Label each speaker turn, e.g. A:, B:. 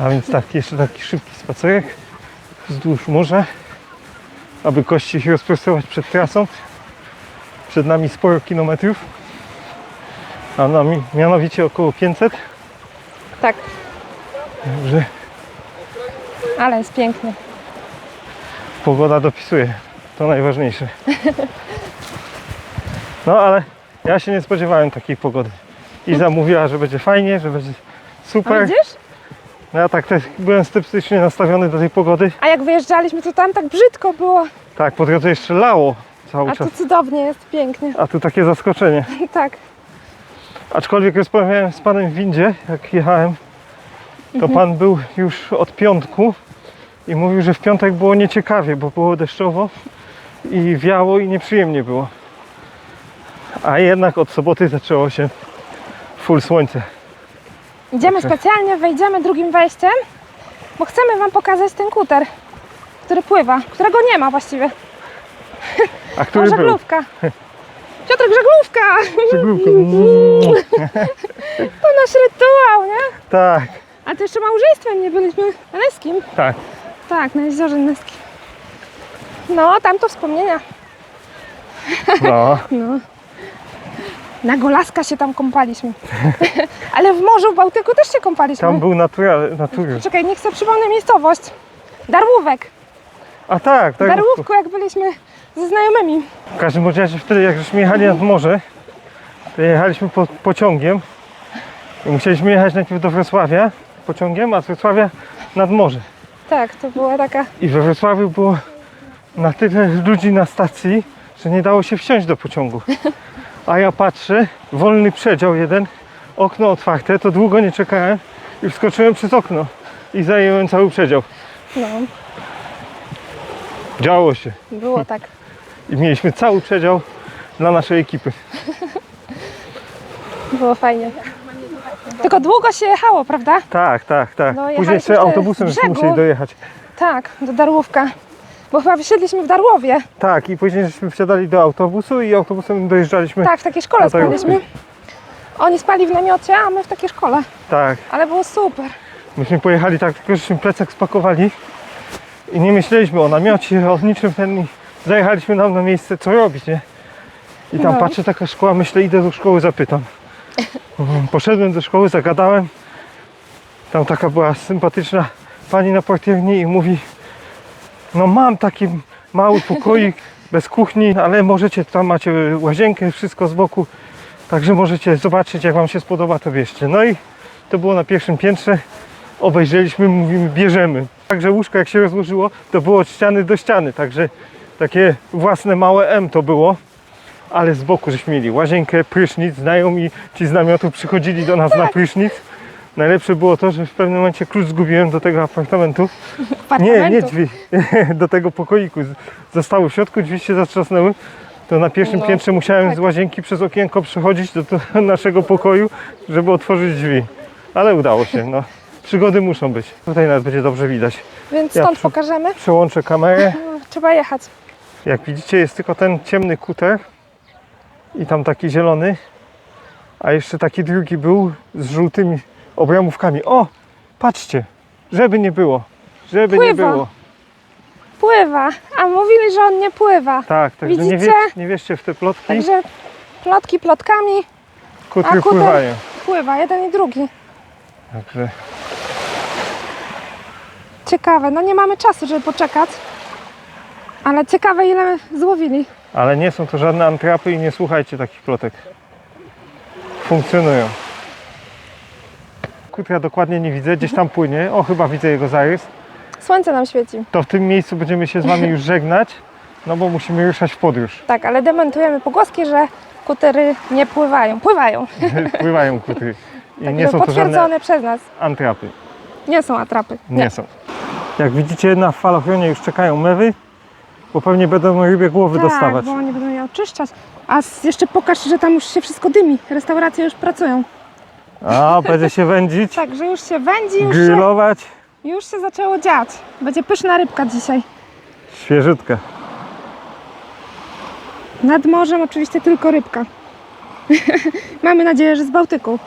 A: A więc tak, jeszcze taki szybki spacerek wzdłuż morza, aby kości się rozprostować przed trasą. Przed nami sporo kilometrów, a nami mianowicie około 500,
B: Tak,
A: także
B: ale jest pięknie.
A: pogoda dopisuje. To najważniejsze. No ale ja się nie spodziewałem takiej pogody. Iza mówiła, że będzie fajnie, że będzie
B: A
A: super.
B: widzisz?
A: No ja tak też byłem sceptycznie nastawiony do tej pogody.
B: A jak wyjeżdżaliśmy, to tam tak brzydko było.
A: Tak, po drodze jeszcze lało cały
B: A
A: czas.
B: tu cudownie jest, pięknie.
A: A tu takie zaskoczenie.
B: Tak.
A: Aczkolwiek rozmawiałem z panem w windzie, jak jechałem, to pan był już od piątku i mówił, że w piątek było nieciekawie, bo było deszczowo i wiało i nieprzyjemnie było. A jednak od soboty zaczęło się full słońce.
B: Idziemy
A: Dobrze.
B: specjalnie, wejdziemy drugim wejściem, bo chcemy Wam pokazać ten kuter, który pływa, którego nie ma właściwie.
A: A który
B: żaglówka. Piotrek, żaglówka!
A: Żaglówka.
B: To nasz rytuał, nie?
A: Tak,
B: A to jeszcze małżeństwem nie byliśmy na Neskim.
A: tak.
B: Tak, na jeziorze Neskim. No, tam to wspomnienia.
A: No,
B: No. Na Golaska się tam kąpaliśmy. Ale w morzu w Bałtyku też się kąpaliśmy.
A: tam był natury.
B: Czekaj, niech sobie przypomnę miejscowość. Darłówek.
A: A tak, tak.
B: Darłówku, jak byliśmy ze znajomymi.
A: W każdym razie wtedy, jak żeśmy jechali nad morze, to jechaliśmy po, pociągiem i musieliśmy jechać najpierw do Wrocławia pociągiem, a z Wrocławia nad morze.
B: Tak, to była taka...
A: I we Wrocławiu było na tyle ludzi na stacji, że nie dało się wsiąść do pociągu. A ja patrzę, wolny przedział jeden, okno otwarte, to długo nie czekałem i wskoczyłem przez okno i zajęłem cały przedział.
B: No,
A: Działo się
B: było tak.
A: i mieliśmy cały przedział dla naszej ekipy.
B: Było fajnie. Tylko długo się jechało, prawda?
A: Tak, tak, tak.
B: No,
A: Później
B: jechaliśmy
A: jeszcze autobusem
B: brzegu.
A: musieli dojechać.
B: Tak, do Darłówka. Bo chyba wysiedliśmy w Darłowie.
A: Tak, i później żeśmy wsiadali do autobusu i autobusem dojeżdżaliśmy.
B: Tak, w takiej szkole spaliśmy. Oni spali w namiocie, a my w takiej szkole.
A: Tak.
B: Ale było super.
A: Myśmy pojechali tak, tylko żeśmy plecak spakowali i nie myśleliśmy o namiocie, o niczym ten i zajechaliśmy tam na miejsce, co robić, nie? I tam
B: No.
A: patrzę, taka szkoła, myślę, idę do szkoły, zapytam. Mhm, Poszedłem do szkoły, zagadałem. Tam taka była sympatyczna pani na portierni i mówi no mam taki mały pokoik bez kuchni, ale możecie, tam macie łazienkę, wszystko z boku, także możecie zobaczyć, jak wam się spodoba, to bierzcie. No i to było na pierwszym piętrze obejrzeliśmy, mówimy, bierzemy. Także łóżko jak się rozłożyło, to było od ściany do ściany, także takie własne małe M to było. Ale z boku żeśmy mieli łazienkę, prysznic, znajomi ci z namiotu przychodzili do nas na prysznic. Najlepsze było to, że w pewnym momencie klucz zgubiłem do tego apartamentu. Nie, nie drzwi, do tego pokoiku. Zostały w środku, drzwi się zatrzasnęły. To na pierwszym
B: No,
A: piętrze musiałem
B: tak.
A: z łazienki przez okienko przechodzić do, do naszego pokoju, żeby otworzyć drzwi. Ale udało się, no. Przygody muszą być. Tutaj nawet będzie dobrze widać.
B: Więc
A: Ja
B: stąd
A: przy-
B: pokażemy.
A: Przełączę kamerę.
B: No, Trzeba jechać.
A: Jak widzicie jest tylko ten ciemny kuter i tam taki zielony, a jeszcze taki drugi był z żółtymi obramówkami. O, patrzcie, żeby nie było, żeby nie
B: Pływa.
A: było.
B: Pływa. A mówili, że on nie pływa.
A: Tak, także nie,
B: Widzicie?
A: wie, nie wierzcie w te plotki,
B: Także plotki plotkami.
A: kutry
B: a kuter-
A: pływają.
B: Pływa jeden i drugi.
A: Także
B: Ciekawe. No nie mamy czasu, żeby poczekać. Ale ciekawe ile złowili.
A: Ale nie są to żadne antrapy i nie słuchajcie takich plotek. Funkcjonują. Kutra dokładnie nie widzę, gdzieś tam płynie. O, chyba widzę jego zarys.
B: Słońce nam świeci.
A: To w tym miejscu będziemy się z Wami już żegnać, no bo musimy ruszać w podróż.
B: Tak, ale dementujemy pogłoski, że kutery nie pływają. Pływają.
A: Pływają kutry. I
B: Także
A: nie są to
B: potwierdzone
A: żadne
B: przez nas.
A: antrapy.
B: Nie są atrapy.
A: Nie są. Jak widzicie, na falochronie już czekają mewy, bo pewnie będą rybie głowy
B: tak,
A: dostawać.
B: bo oni będą je oczyszczać. A jeszcze pokaż, że tam już się wszystko dymi. Restauracje już pracują.
A: A, będzie się wędzić,
B: Także już się wędzi, już się,
A: grillować.
B: już się zaczęło dziać. Będzie pyszna rybka dzisiaj.
A: Świeżytka.
B: Nad morzem oczywiście tylko rybka. Mamy nadzieję, że z Bałtyku.